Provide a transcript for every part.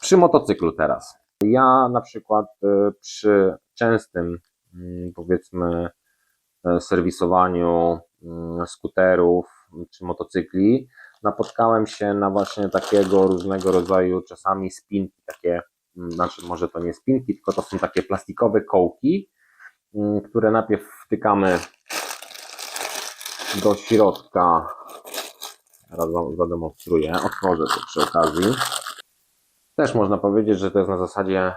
Przy motocyklu teraz. Ja na przykład y, przy częstym, mm, powiedzmy, e, serwisowaniu mm, skuterów czy motocykli, napotkałem się na właśnie takiego różnego rodzaju czasami spinki, takie, mm, znaczy może to nie spinki, tylko to są takie plastikowe kołki, które najpierw wtykamy do środka. Wam zademonstruję, otworzę to przy okazji. Też można powiedzieć, że to jest na zasadzie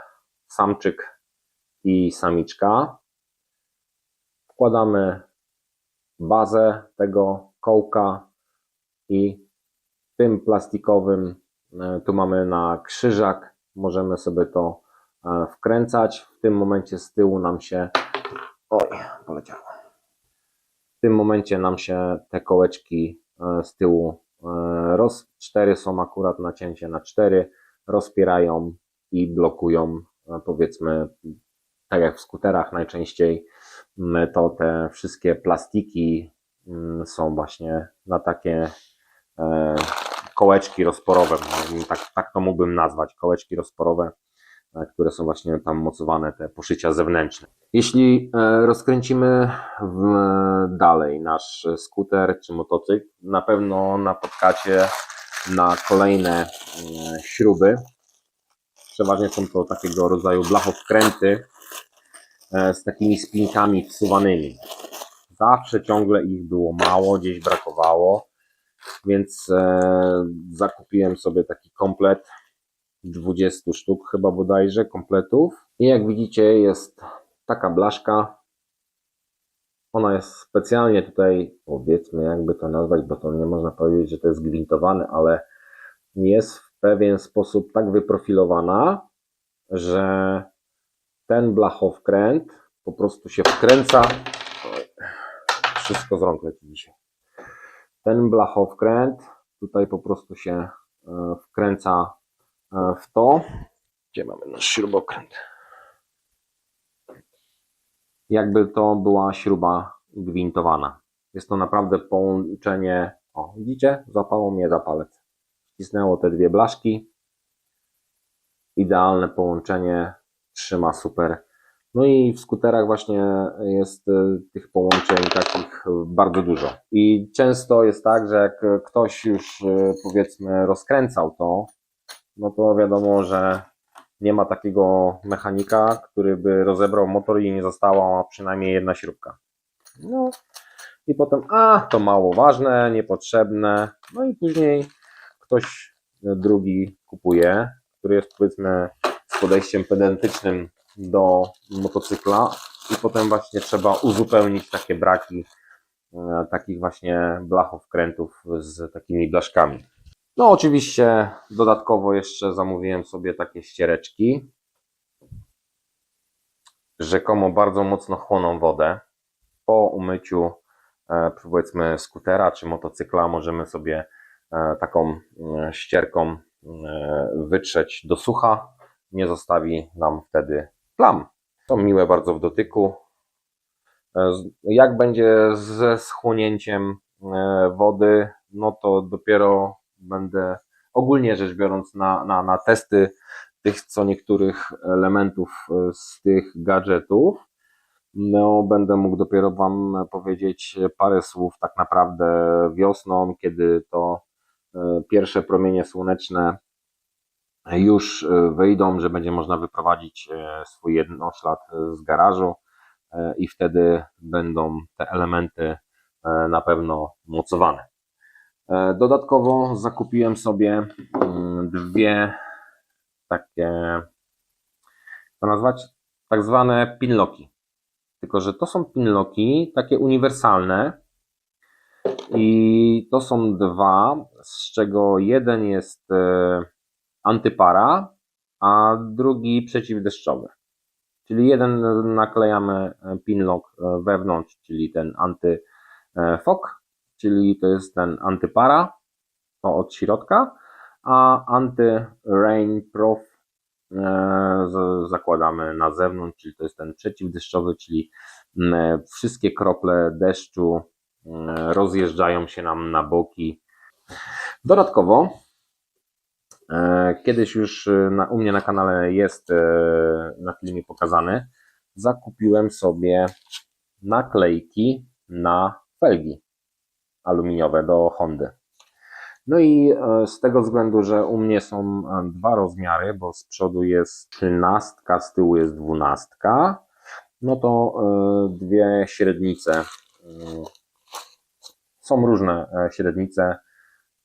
samczyk i samiczka. Wkładamy bazę tego kołka i tym plastikowym, e, tu mamy na krzyżak, możemy sobie to e, wkręcać. W tym momencie z tyłu nam się, oj, poleciało. W tym momencie nam się te kołeczki e, z tyłu roz, cztery są akurat nacięcie na cztery, rozpierają i blokują, e, powiedzmy, tak jak w skuterach najczęściej, to te wszystkie plastiki są właśnie na takie e, kołeczki rozporowe, m, tak, tak to mógłbym nazwać, kołeczki rozporowe, e, które są właśnie tam mocowane, te poszycia zewnętrzne. Jeśli rozkręcimy dalej nasz skuter czy motocykl, na pewno napotkacie na kolejne mm, śruby. Przeważnie są to takiego rodzaju blachowkręty e, z takimi spinkami wsuwanymi. Zawsze ciągle ich było mało, gdzieś brakowało, więc e, zakupiłem sobie taki komplet 20 sztuk chyba bodajże kompletów. I jak widzicie jest taka blaszka. Ona jest specjalnie tutaj, powiedzmy, jakby to nazwać, bo to nie można powiedzieć, że to jest gwintowany, ale jest w pewien sposób tak wyprofilowana, że ten blachowkręt po prostu się wkręca. Wszystko z rąk leci dzisiaj. Ten blachowkręt tutaj po prostu się e, wkręca e, w to. Gdzie mamy nasz śrubokręt? Jakby to była śruba gwintowana. Jest to naprawdę połączenie. O, widzicie? Zapało mnie za palec. Wcisnęło te dwie blaszki. Idealne połączenie. Trzyma super. No i w skuterach właśnie jest y, tych połączeń takich bardzo dużo. I często jest tak, że jak ktoś już y, powiedzmy rozkręcał to, no to wiadomo, że nie ma takiego mechanika, który by rozebrał motor i nie została przynajmniej jedna śrubka. No i potem, a to mało ważne, niepotrzebne. No i później ktoś drugi kupuje, który jest powiedzmy z podejściem pedantycznym do motocykla i potem właśnie trzeba uzupełnić takie braki e, takich właśnie blachowkrętów z takimi blaszkami. No, oczywiście dodatkowo jeszcze zamówiłem sobie takie ściereczki. Rzekomo bardzo mocno chłoną wodę. Po umyciu, e, powiedzmy, skutera czy motocykla, możemy sobie e, taką e, ścierką wytrzeć do sucha. Nie zostawi nam wtedy plam. Są miłe bardzo w dotyku. Jak będzie ze schłonięciem wody, no to dopiero będę ogólnie rzecz biorąc na, na, na testy tych co niektórych elementów e, z tych gadżetów, no będę mógł dopiero Wam powiedzieć parę słów tak naprawdę wiosną, kiedy to e, pierwsze promienie słoneczne już e, wyjdą, że będzie można wyprowadzić swój jednoślad z garażu i wtedy będą te elementy na pewno mocowane. E, Dodatkowo zakupiłem sobie mm, dwie takie, to nazwać, tak zwane pinlocki. Tylko, że to są pinlocki takie uniwersalne i to są dwa, z czego jeden jest e, antypara, a drugi przeciwdeszczowy. Czyli jeden naklejamy e, pinlock wewnątrz, czyli ten antyfok, czyli to jest ten antypara, to od środka, a anty-rain proof e, zakładamy na zewnątrz, czyli to jest ten przeciwdeszczowy, czyli wszystkie krople deszczu mm, rozjeżdżają się nam na boki. Dodatkowo E, Kiedyś już e, na, u mnie na kanale jest e, na filmie pokazany. Zakupiłem sobie naklejki na felgi aluminiowe do Hondy. No i e, z tego względu, że u mnie są e, dwa rozmiary, bo z przodu jest 13, z tyłu jest 12, no to e, dwie średnice. Są różne średnice,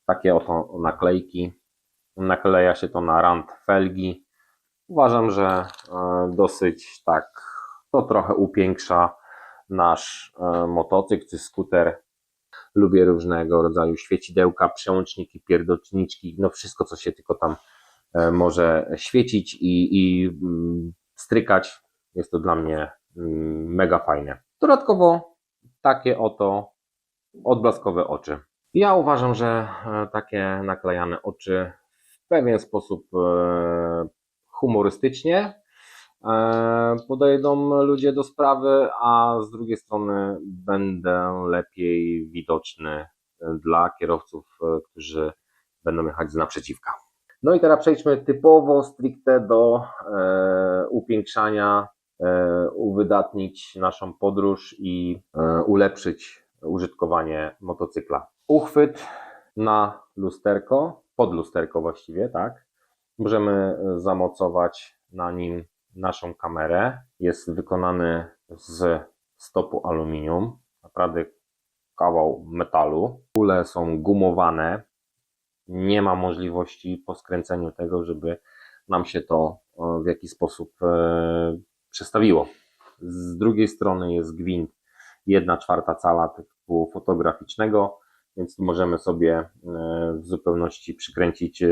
takie oto naklejki. Nakleja się to na rand felgi. Uważam, że dosyć tak, to trochę upiększa nasz motocykl czy skuter. Lubię różnego rodzaju świecidełka, przełączniki, pierdolniczki, no wszystko, co się tylko tam e, może świecić i, i mm, strykać. Jest to dla mnie mm, mega fajne. Dodatkowo takie oto odblaskowe oczy. Ja uważam, że e, takie naklejane oczy w pewien sposób e, humorystycznie podejdą ludzie do sprawy, a z drugiej strony będę lepiej widoczny dla kierowców, e, którzy będą jechać z naprzeciwka. No i teraz przejdźmy typowo stricte do e, upiększania, e, uwydatnić naszą podróż i e, ulepszyć użytkowanie motocykla. Uchwyt na lusterko, pod lusterko właściwie, tak. Możemy e, zamocować na nim naszą kamerę. Jest wykonany z stopu aluminium, naprawdę kawał metalu. Kule są gumowane. Nie ma możliwości po skręceniu tego, żeby nam się to e, w jakiś sposób e, przestawiło. Z drugiej strony jest gwint 1 czwarta cala typu fotograficznego, więc tu możemy sobie e, w zupełności przykręcić,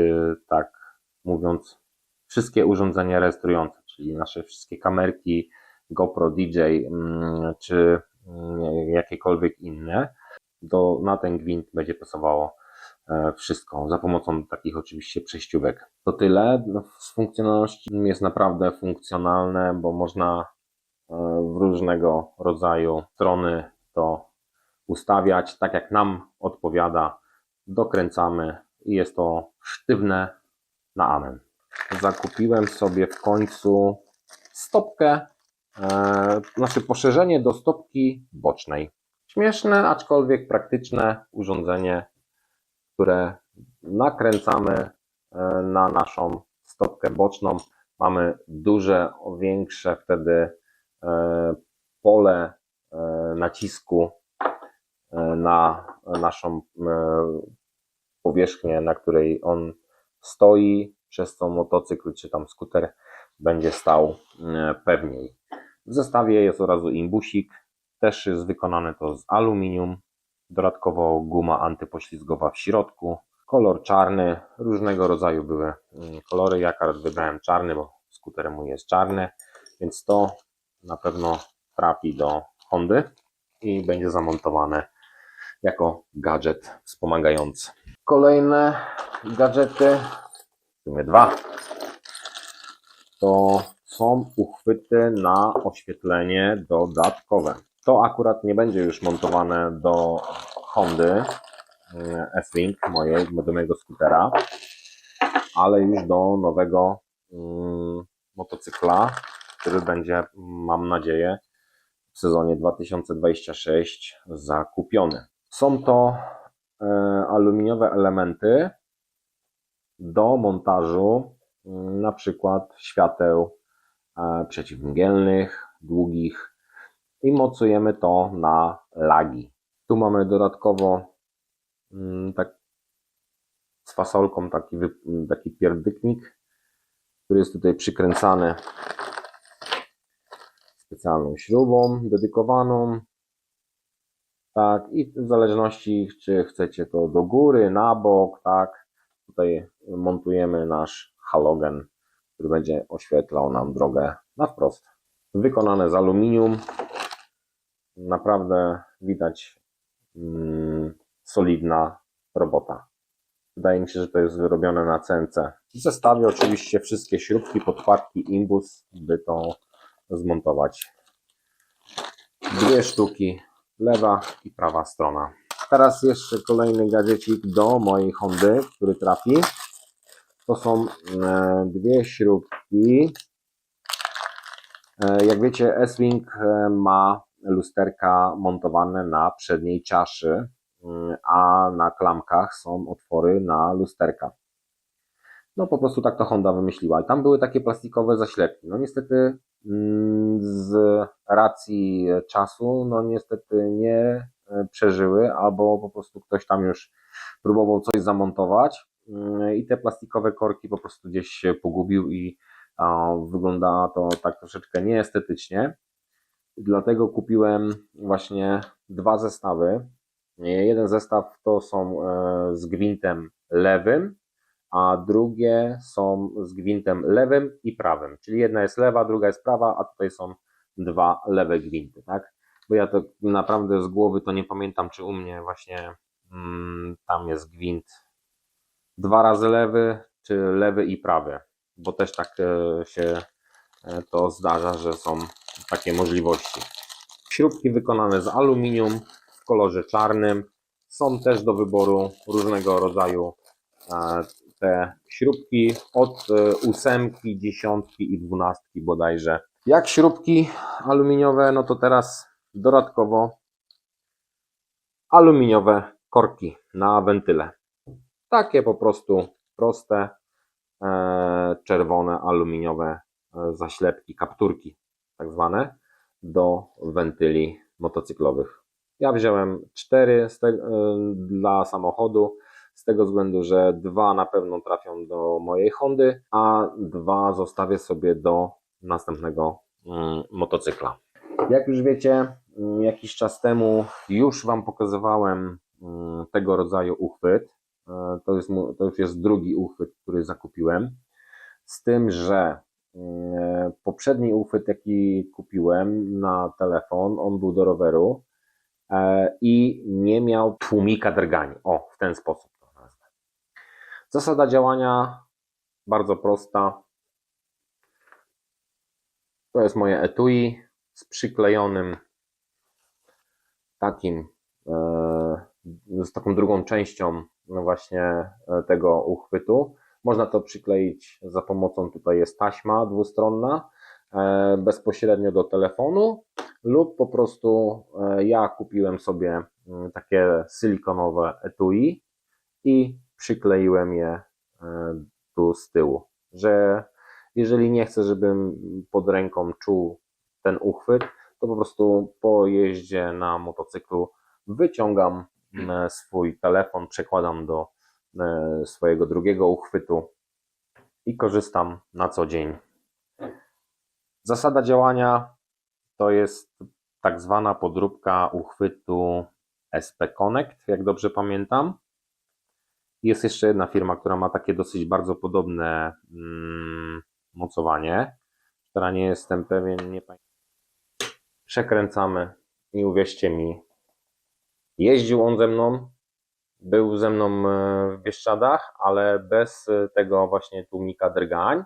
tak mówiąc, wszystkie urządzenia rejestrujące, czyli nasze wszystkie kamerki, GoPro, DJ mm, czy mm, jakiekolwiek inne. Do, na ten gwint będzie pasowało e, wszystko za pomocą takich oczywiście przejściówek. To tyle. No, Z funkcjonalności jest naprawdę funkcjonalne, bo można e, w różnego rodzaju strony to ustawiać tak jak nam odpowiada. Dokręcamy i jest to sztywne na amen. Zakupiłem sobie w końcu stopkę, e, znaczy poszerzenie do stopki bocznej. Śmieszne, aczkolwiek praktyczne urządzenie, które nakręcamy e, na naszą stopkę boczną. Mamy duże, większe wtedy e, pole nacisku na naszą powierzchnię, na której on stoi, przez co motocykl czy tam skuter będzie stał e, pewniej. W zestawie jest od razu imbusik, też jest wykonane to z aluminium, dodatkowo guma antypoślizgowa w środku, kolor czarny, różnego rodzaju były mm, kolory, ja wybrałem czarny, bo skuter mój jest czarny, więc to na pewno trafi do Hondy i będzie zamontowane jako gadżet wspomagający. Kolejne gadżety, sumie dwa, to są uchwyty na oświetlenie dodatkowe. To akurat nie będzie już montowane do Hondy mm, S-Link, mojej, do mojego skutera, ale już do nowego mm, motocykla, który będzie, mam nadzieję, w sezonie 2026 zakupiony. Są to e, aluminiowe elementy do montażu mm, na przykład świateł e, przeciwmgielnych, długich i mocujemy to na lagi. Tu mamy dodatkowo mm, tak z fasolką taki, taki pierdyknik, który jest tutaj przykręcany specjalną śrubą dedykowaną. Tak, i w zależności, czy chcecie to do góry, na bok, tak, tutaj montujemy nasz halogen, który będzie oświetlał nam drogę na wprost. Wykonane z aluminium. Naprawdę widać mm, solidna robota. Wydaje mi się, że to jest wyrobione na CNC. W zestawie oczywiście wszystkie śrubki, podkładki, imbus, by to zmontować. Dwie sztuki, lewa i prawa strona. Teraz jeszcze kolejny gadżecik do mojej Hondy, który trafi. To są e, dwie śrubki. E, Jak wiecie, S-Wing e, ma lusterka montowane na przedniej czaszy, mm, a na klamkach są otwory na lusterka. No po prostu tak to Honda wymyśliła. I tam były takie plastikowe zaślepki. No niestety mm, z racji czasu, no niestety nie przeżyły, albo po prostu ktoś tam już próbował coś zamontować mm, i te plastikowe korki po prostu gdzieś się pogubił i wygląda to tak troszeczkę nieestetycznie. Dlatego kupiłem właśnie dwa zestawy. Jeden zestaw to są e, z gwintem lewym, a drugie są z gwintem lewym i prawym. Czyli jedna jest lewa, druga jest prawa, a tutaj są dwa lewe gwinty, tak? Bo ja to naprawdę z głowy to nie pamiętam, czy u mnie właśnie mm, tam jest gwint dwa razy lewy, czy lewy i prawy, bo też tak e, się e, to zdarza, że są takie możliwości. Śrubki wykonane z aluminium w kolorze czarnym. Są też do wyboru różnego rodzaju e, te śrubki od e, ósemki, dziesiątki i dwunastki bodajże. Jak śrubki aluminiowe, no to teraz dodatkowo aluminiowe korki na wentyle. Takie po prostu proste, e, czerwone, aluminiowe e, zaślepki, kapturki tak zwane do wentyli motocyklowych. Ja wziąłem cztery e, dla samochodu, z tego względu, że dwa na pewno trafią do mojej Hondy, a dwa zostawię sobie do następnego mm, motocykla. Jak już wiecie, jakiś czas temu już Wam pokazywałem mm, tego rodzaju uchwyt. E, To, jest, to już jest drugi uchwyt, który zakupiłem. Z tym, że mm, poprzedni uchwyt, jaki kupiłem na telefon, on był do roweru e, i nie miał tłumika drgań. O, w ten sposób to nazwę. Zasada działania bardzo prosta. To jest moje etui z przyklejonym takim, e, z taką drugą częścią no właśnie e, tego uchwytu. Można to przykleić za pomocą, tutaj jest taśma dwustronna, e, bezpośrednio do telefonu lub po prostu ja kupiłem sobie mm, takie silikonowe etui i przykleiłem je tu z tyłu, że jeżeli nie chcę, żebym pod ręką czuł ten uchwyt, to po prostu po jeździe na motocyklu wyciągam e, swój telefon, przekładam do e, swojego drugiego uchwytu i korzystam na co dzień. Zasada działania to jest tak zwana podróbka uchwytu SP Connect, jak dobrze pamiętam. Jest jeszcze jedna firma, która ma takie dosyć bardzo podobne mm, mocowanie, która nie jestem pewien, nie pamiętam. Przekręcamy i uwierzcie mi, jeździł on ze mną, był ze mną e, w Bieszczadach, ale bez e, tego właśnie tłumika drgań. E,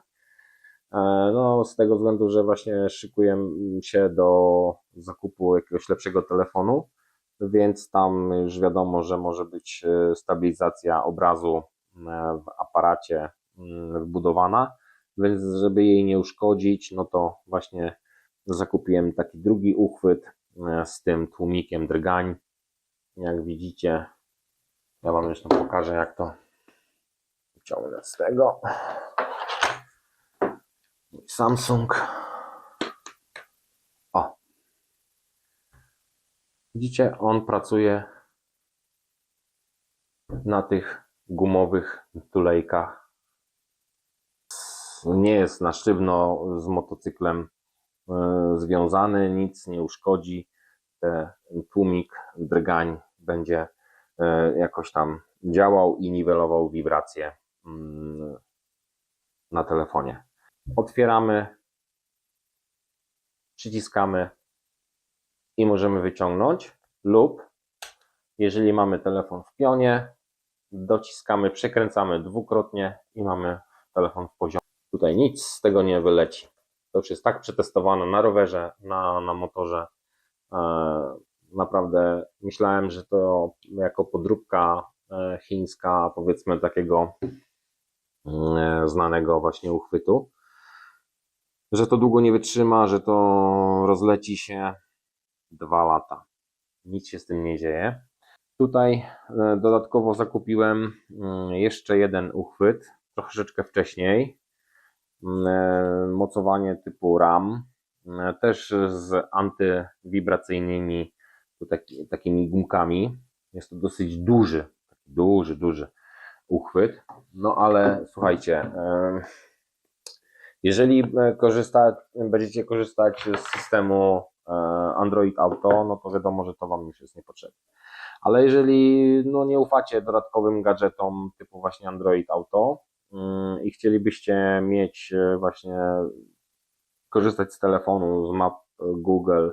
No, z tego względu, że właśnie szykuję się do zakupu jakiegoś lepszego telefonu, więc tam już wiadomo, że może być stabilizacja obrazu w aparacie mm, wbudowana, więc żeby jej nie uszkodzić, no to właśnie zakupiłem taki drugi uchwyt e, z tym tłumikiem drgań. Jak widzicie, ja Wam jeszcze pokażę, jak to wyciągnę z tego. Samsung. O. Widzicie, on pracuje na tych gumowych tulejkach. Nie jest na sztywno z motocyklem związany, nic nie uszkodzi. Ten tłumik drgań będzie e, jakoś tam działał i niwelował wibracje mm, na telefonie. Otwieramy, przyciskamy i możemy wyciągnąć, lub jeżeli mamy telefon w pionie, dociskamy, przekręcamy dwukrotnie i mamy telefon w poziomie. Tutaj nic z tego nie wyleci. To już jest tak przetestowane na rowerze, na, na motorze. E, naprawdę myślałem, że to jako podróbka e, chińska, powiedzmy takiego e, znanego właśnie uchwytu, że to długo nie wytrzyma, że to rozleci się dwa lata. Nic się z tym nie dzieje. Tutaj dodatkowo zakupiłem mm, jeszcze jeden uchwyt, troszeczkę wcześniej. Mm, e, Mocowanie typu RAM, e, też z antywibracyjnymi taki, takimi gumkami. Jest to dosyć duży, duży, duży uchwyt. No ale słuchajcie, e, jeżeli korzysta, będziecie korzystać z systemu Android Auto, no to wiadomo, że to Wam już jest niepotrzebne. Ale jeżeli no, nie ufacie dodatkowym gadżetom typu właśnie Android Auto i chcielibyście mieć e, właśnie korzystać z telefonu, z map e, Google,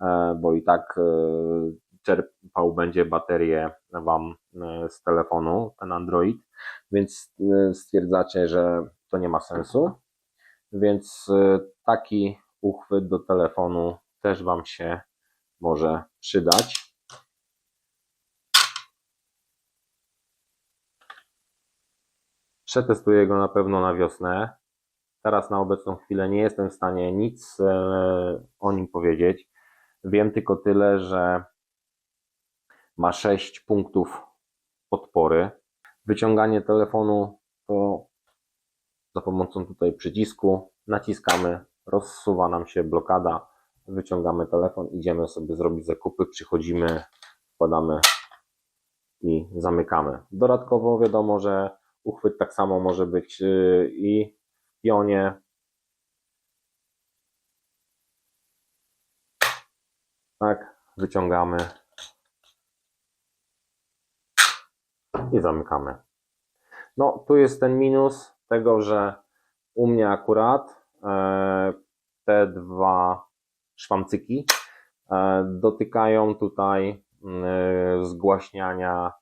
e, bo i tak czerpał będzie baterię Wam z telefonu, ten Android, więc stwierdzacie, że to nie ma sensu. Więc taki uchwyt do telefonu też Wam się może przydać. Przetestuję go na pewno na wiosnę. Teraz na obecną chwilę nie jestem w stanie nic e, o nim powiedzieć. Wiem tylko tyle, że ma 6 punktów podpory. Wyciąganie telefonu to za pomocą tutaj przycisku naciskamy, rozsuwa nam się blokada, wyciągamy telefon, idziemy sobie zrobić zakupy, przychodzimy, wkładamy i zamykamy. Dodatkowo wiadomo, że uchwyt tak samo może być y, i w pionie. Tak, wyciągamy i zamykamy. No, tu jest ten minus tego, że u mnie akurat e, te dwa szwamcyki e, dotykają tutaj e, zgłaśniania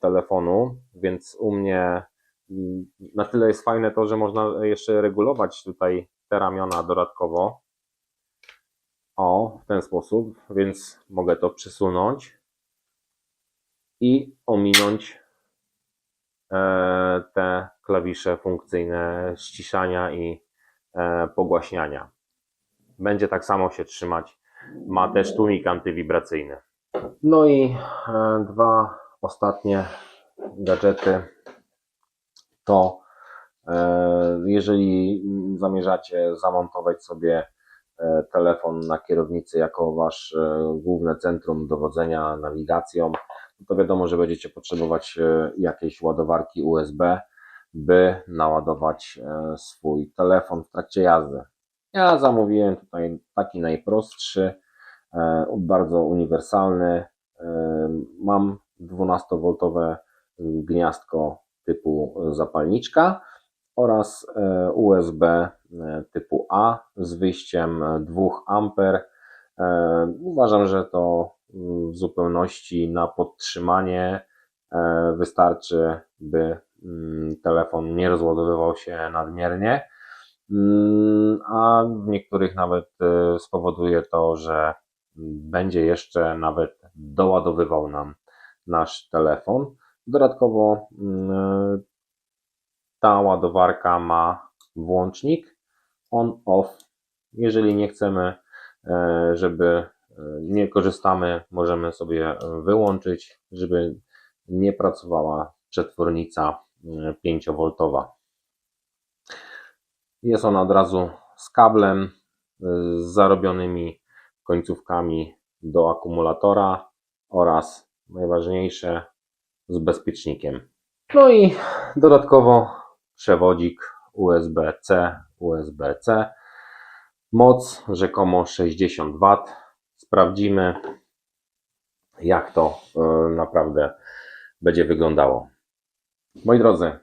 telefonu, więc u mnie na tyle jest fajne to, że można jeszcze regulować tutaj te ramiona dodatkowo. O, w ten sposób, więc mogę to przesunąć i ominąć e, te klawisze funkcyjne ściszania i e, pogłaśniania. Będzie tak samo się trzymać. Ma też tłumik antywibracyjny. No i e, dwa ostatnie gadżety to e, jeżeli zamierzacie zamontować sobie e, telefon na kierownicy jako wasz główne centrum dowodzenia nawigacją, no to wiadomo, że będziecie potrzebować jakiejś ładowarki USB, by naładować swój telefon w trakcie jazdy. Ja zamówiłem tutaj taki najprostszy, bardzo uniwersalny. E, Mam 12V gniazdko typu zapalniczka oraz e, USB e, typu A z wyjściem 2 A. E, Uważam, że to mm, w zupełności na podtrzymanie e, wystarczy, by mm, telefon nie rozładowywał się nadmiernie. Mm, A w niektórych nawet e, spowoduje to, że będzie jeszcze nawet doładowywał nam nasz telefon. Dodatkowo mm, ta ładowarka ma włącznik on-off. Jeżeli nie chcemy, e, żeby e, nie korzystamy, możemy sobie wyłączyć, żeby nie pracowała przetwornica 5V. Jest ona od razu z kablem, e, z zarobionymi końcówkami do akumulatora oraz najważniejsze z bezpiecznikiem. No i dodatkowo przewodzik USB-C, USB-C. Moc rzekomo 60 W. Sprawdzimy, jak to e, naprawdę będzie wyglądało. Moi drodzy,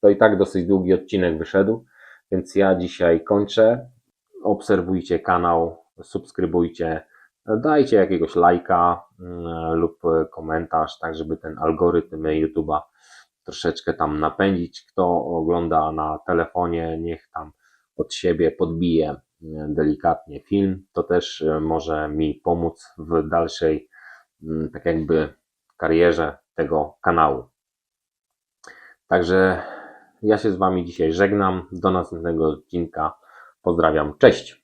to i tak dosyć długi odcinek wyszedł, więc ja dzisiaj kończę. Obserwujcie kanał, subskrybujcie, dajcie jakiegoś lajka mm, lub komentarz, tak żeby ten algorytm YouTube'a troszeczkę tam napędzić. Kto ogląda na telefonie, niech tam od siebie podbije mm, delikatnie film. To też e, może mi pomóc w dalszej, mm, tak jakby, karierze tego kanału. Także Ja się z Wami dzisiaj żegnam. Do następnego odcinka. Pozdrawiam. Cześć.